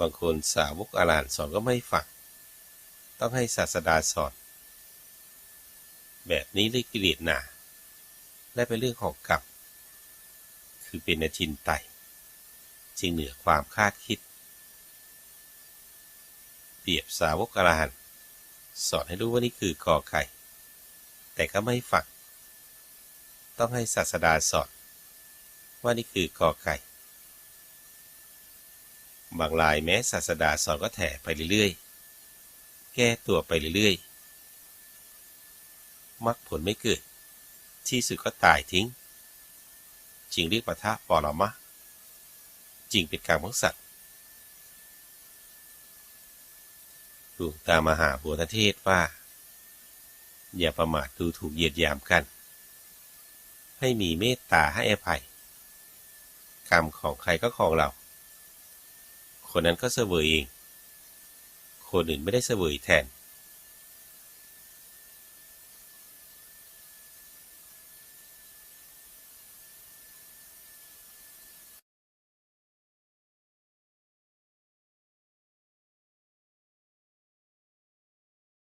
บางคนสาวกอรหันสอนก็ไม่ฟังต้องให้ศาสดาสอน แบบนี้เลยกิเลสหนาและเป็นเรื่องของกรรมคือเป็นอจินไตจึงเหนือความคาดคิด เปรียบสาวกอรหันสอนให้รู้ว่านี่คือกอไข่แต่ก็ไม่ฟังต้องให้ศาสดาสอนว่านี่คือกอไก่ บางรายแม้ศาสดาสอนก็แถไปเรื่อยๆ แก้ตัวไปเรื่อยๆมักผลไม่เกิด ที่สุดก็ตายทิ้งจึงเรียกปะทะปรมะ จริงเป็นการของสัตว์หลวงตามหาบัวเทศว่า อย่าประมาทดูถูกเหยียดหยามกัน ให้มีเมตตาให้อภัย กรรมของใครก็ของเรา คนนั้นก็เสวยเอง คนอื่นไม่ได้เสวยแทน